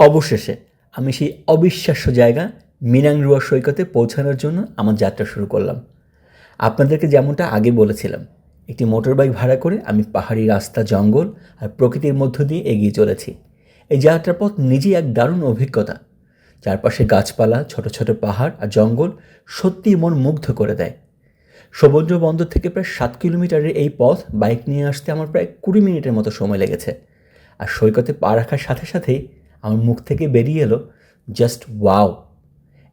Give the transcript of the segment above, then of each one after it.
অবশেষে আমি সেই অবিশ্বাস্য জায়গা মিনাংরুয়া সৈকতে পৌঁছানোর জন্য আমার যাত্রা শুরু করলাম। আপনাদেরকে যেমনটা আগে বলেছিলাম, একটি মোটরবাইক ভাড়া করে আমি পাহাড়ি রাস্তা, জঙ্গল আর প্রকৃতির মধ্য দিয়ে এগিয়ে চলেছি। এই যাত্রার পথ নিজেই এক দারুণ অভিজ্ঞতা। চারপাশে গাছপালা, ছোট ছোট পাহাড় আর জঙ্গল সত্যিই মন মুগ্ধ করে দেয়। সমুদ্র বন্দর থেকে প্রায় সাত কিলোমিটারের এই পথ বাইক নিয়ে আসতে আমার প্রায় কুড়ি মিনিটের মতো সময় লেগেছে। আর সৈকতে পা রাখার সাথে সাথেই আমার মুখ থেকে বেরিয়ে এলো জাস্ট ওয়াও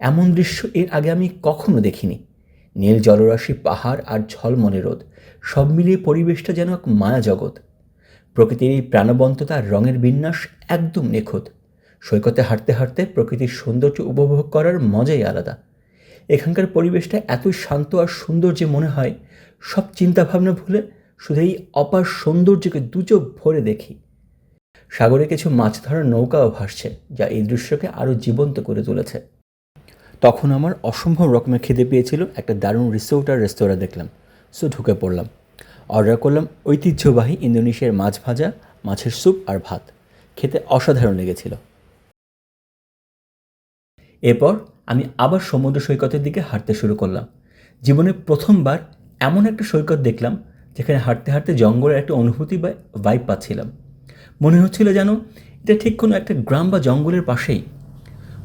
এমন দৃশ্য এর আগে আমি কখনো দেখিনি। নীল জলরাশি, পাহাড় আর ঝলমলে রোদ, সব মিলিয়ে পরিবেশটা যেন এক মায়া জগৎ। প্রকৃতির এই প্রাণবন্ততা রঙের বিন্যাস একদম নিখুঁত। সৈকতে হাঁটতে হাঁটতে প্রকৃতির সৌন্দর্য উপভোগ করার মজাই আলাদা। এখানকার পরিবেশটা এতই শান্ত আর সুন্দর যে মনে হয়, সব চিন্তাভাবনা ভুলে শুধু এই অপার সৌন্দর্যকে দুচোখ ভরে দেখি। সাগরে কিছু মাছ ধরার নৌকাও ভাসছে, যা এই দৃশ্যকে আরও জীবন্ত করে তুলেছে। তখন আমার অসম্ভব রকমের খিদে পেয়েছিল, একটা দারুণ রিসোর্ট আর রেস্তোরাঁ দেখলাম। সো ঢুকে পড়লাম। অর্ডার করলাম ঐতিহ্যবাহী ইন্দোনেশিয়ার মাছ ভাজা, মাছের স্যুপ আর ভাত। খেতে অসাধারণ লেগেছিল। এরপর আমি আবার সমুদ্র সৈকতের দিকে হাঁটতে শুরু করলাম। জীবনে প্রথমবার এমন একটা সৈকত দেখলাম, যেখানে হাঁটতে হাঁটতে জঙ্গলের একটা অনুভূতি বা ভাইব পাচ্ছিলাম। মনে হচ্ছিল যেন এটা ঠিক কোনো একটা গ্রাম বা জঙ্গলের পাশেই।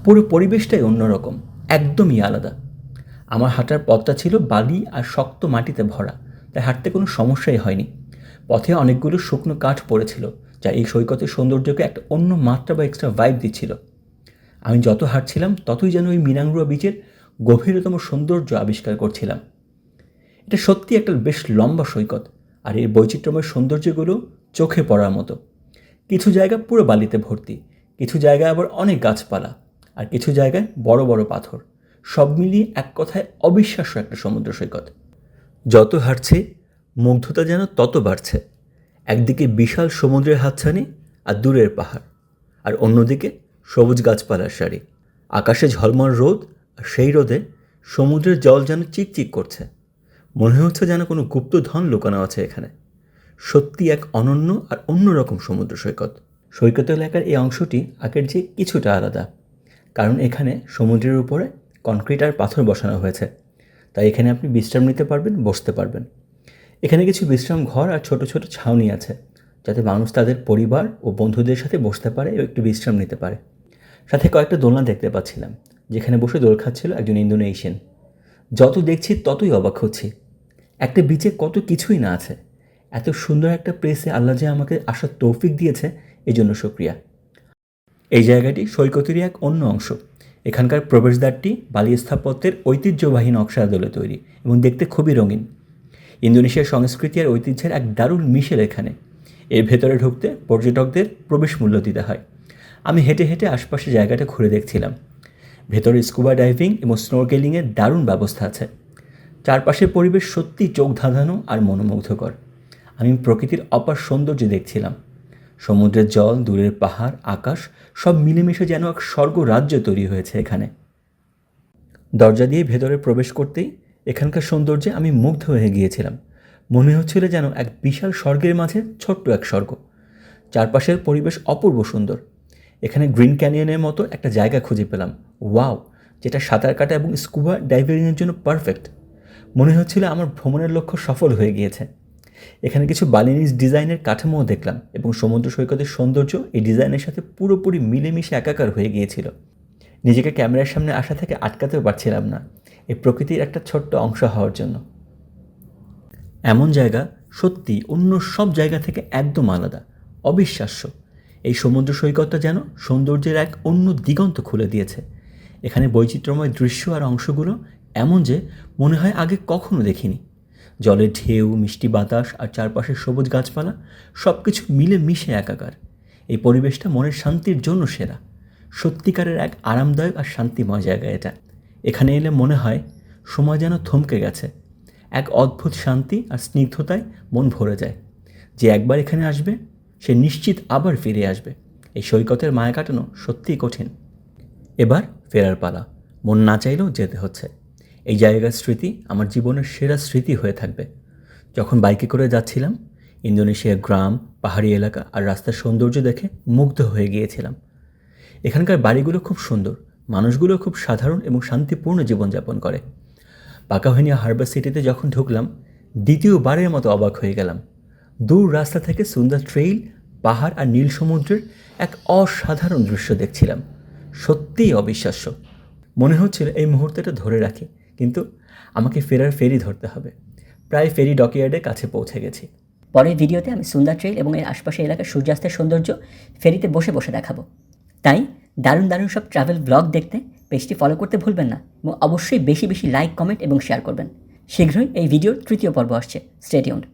পুরো পরিবেশটাই অন্যরকম, একদমই আলাদা। আমার হাঁটার পথটা ছিল বালি আর শক্ত মাটিতে ভরা, তাই হাঁটতে কোনো সমস্যাই হয়নি। পথে অনেকগুলো শুকনো কাঠ পড়েছিল, যা এই সৈকতের সৌন্দর্যকে একটা অন্য মাত্রা বা এক্সট্রা ভাইব দিচ্ছিল। আমি যত হাঁটছিলাম, ততই যেন ওই মিনাংরুয়া বিচের গভীরতম সৌন্দর্য আবিষ্কার করছিলাম। এটা সত্যি একটা বেশ লম্বা সৈকত, আর এর বৈচিত্র্যময় সৌন্দর্যগুলো চোখে পড়ার মতো। কিছু জায়গা পুরো বালিতে ভর্তি, কিছু জায়গায় আবার অনেক গাছপালা আর কিছু জায়গায় বড় বড় পাথর। সব মিলিয়ে এক কথায় অবিশ্বাস্য একটা সমুদ্র সৈকত। যত হাঁটছে, মুগ্ধতা যেন তত বাড়ছে। একদিকে বিশাল সমুদ্রের হাতছানি আর দূরের পাহাড়, আর অন্যদিকে সবুজ গাছপালার সারি। আকাশে ঝলমল রোদ আর সেই রোদে সমুদ্রের জল যেন চিকচিক করছে। মনে হচ্ছে যেন কোনো গুপ্ত ধন লুকানো আছে এখানে। সত্যি এক অনন্য আর অন্যরকম সমুদ্র সৈকত। সৈকত এলাকার এই অংশটি আগের যে কিছুটা আলাদা, কারণ এখানে সমুদ্রের উপরে কনক্রিট আর পাথর বসানো হয়েছে। তাই এখানে আপনি বিশ্রাম নিতে পারবেন, বসতে পারবেন। এখানে কিছু বিশ্রাম ঘর আর ছোট ছোট ছাউনি আছে, যাতে মানুষ তাদের পরিবার ও বন্ধুদের সাথে বসতে পারে ও একটু বিশ্রাম নিতে পারে। সাথে কয়েকটা দোলনা দেখতে পাচ্ছিলাম, যেখানে বসে দোল খাচ্ছিল একজন ইন্দোনেশিয়ান। যত দেখছি ততই অবাক হচ্ছি। একটা বিচে কত কিছুই না আছে। এত সুন্দর একটা প্লেসে আল্লাহ যে আমাকে আসার তৌফিক দিয়েছে এই জন্য শুক্রিয়া। এই জায়গাটি সৈকতেরই এক অন্য অংশ। এখানকার প্রবেশদ্বারটি বালি স্থাপত্যের ঐতিহ্যবাহী নকশা আদলে তৈরি এবং দেখতে খুবই রঙিন। ইন্দোনেশিয়ার সংস্কৃতি আর ঐতিহ্যের এক দারুণ মিশেল এখানে। এর ভেতরে ঢুকতে পর্যটকদের প্রবেশ মূল্য দিতে হয়। আমি হেঁটে হেঁটে আশপাশে জায়গাটা ঘুরে দেখছিলাম। ভেতরে স্কুবা ডাইভিং এবং স্নোরকেলিংয়ের দারুণ ব্যবস্থা আছে। চারপাশের পরিবেশ সত্যি চোখ ধাঁধানো আর মনোমুগ্ধকর। আমি প্রকৃতির অপার সৌন্দর্য দেখছিলাম। সমুদ্রের জল, দূরের পাহাড়, আকাশ, সব মিলেমিশে যেন এক স্বর্গ রাজ্য তৈরি হয়েছে এখানে। দরজা দিয়ে ভেতরে প্রবেশ করতেই এখানকার সৌন্দর্যে আমি মুগ্ধ হয়ে গিয়েছিলাম। মনে হচ্ছিল যেন এক বিশাল স্বর্গের মাঝে ছোট্ট এক স্বর্গ। চারপাশের পরিবেশ অপূর্ব সুন্দর। এখানে গ্রিন ক্যানিয়নের মতো একটা জায়গা খুঁজে পেলাম। ওয়াও! যেটা সাঁতার কাটা এবং স্কুবা ডাইভিংয়ের জন্য পারফেক্ট। মনে হচ্ছিল আমার ভ্রমণের লক্ষ্য সফল হয়ে গিয়েছে। এখানে কিছু বালিনিজ ডিজাইনের কাঠামোও দেখলাম এবং সমুদ্র সৈকতের সৌন্দর্য এই ডিজাইনের সাথে পুরোপুরি মিলেমিশে একাকার হয়ে গিয়েছিল। নিজেকে ক্যামেরার সামনে আসা থেকে আটকাতেও পারছিলাম না। এই প্রকৃতির একটা ছোট্ট অংশ হওয়ার জন্য। এমন জায়গা সত্যি অন্য সব জায়গা থেকে একদম আলাদা, অবিশ্বাস্য। এই সমুদ্র সৈকতটা যেন সৌন্দর্যের এক অন্য দিগন্ত খুলে দিয়েছে। এখানে বৈচিত্র্যময় দৃশ্য আর অংশগুলো এমন যে মনে হয় আগে কখনো দেখিনি। জলের ঢেউ, মিষ্টি বাতাস আর চারপাশের সবুজ গাছপালা সব কিছু মিলে মিশে একাকার। এই পরিবেশটা মনের শান্তির জন্য সেরা। সত্যিকারের এক আরামদায়ক আর শান্তিময় জায়গা এটা। এখানে এলে মনে হয় সময় যেন থমকে গেছে। এক অদ্ভুত শান্তি আর স্নিগ্ধতায় মন ভরে যায়। যে একবার এখানে আসবে, সে নিশ্চিত আবার ফিরে আসবে। এই সৈকতের মায়া কাটানো সত্যিই কঠিন। এবার ফেরার পালা। মন না চাইলেও যেতে হচ্ছে। এই জায়গার স্মৃতি আমার জীবনের সেরা স্মৃতি হয়ে থাকবে। যখন বাইকে করে যাচ্ছিলাম, ইন্দোনেশিয়ার গ্রাম, পাহাড়ি এলাকা আর রাস্তার সৌন্দর্য দেখে মুগ্ধ হয়ে গিয়েছিলাম। এখানকার বাড়িগুলো খুব সুন্দর, মানুষগুলো খুব সাধারণ এবং শান্তিপূর্ণ জীবনযাপন করে। পাকাহনিয়া হারবার সিটিতে যখন ঢুকলাম, দ্বিতীয়বারের মতো অবাক হয়ে গেলাম। দূর রাস্তা থেকে সুন্দর ট্রেইল, পাহাড় আর নীল সমুদ্রের এক অসাধারণ দৃশ্য দেখছিলাম। সত্যিই অবিশ্বাস্য। মনে হচ্ছিল এই মুহূর্তটা ধরে রাখি। কিন্তু আমাকে ফেরার ফেরি ধরতে হবে। প্রায় ফেরি ডকইয়ার্ডের কাছে পৌঁছে গেছি। পরের ভিডিওতে আমি সুন্দর ট্রেল এবং এর আশপাশের এলাকার সূর্যাস্তের সৌন্দর্য ফেরিতে বসে বসে দেখাবো। তাই দারুণ দারুণ সব ট্রাভেল ব্লগ দেখতে পেজটি ফলো করতে ভুলবেন না এবং অবশ্যই বেশি বেশি লাইক কমেন্ট এবং শেয়ার করবেন। শীঘ্রই এই ভিডিওর তৃতীয় পর্ব আসছে। স্টেডিউন্ড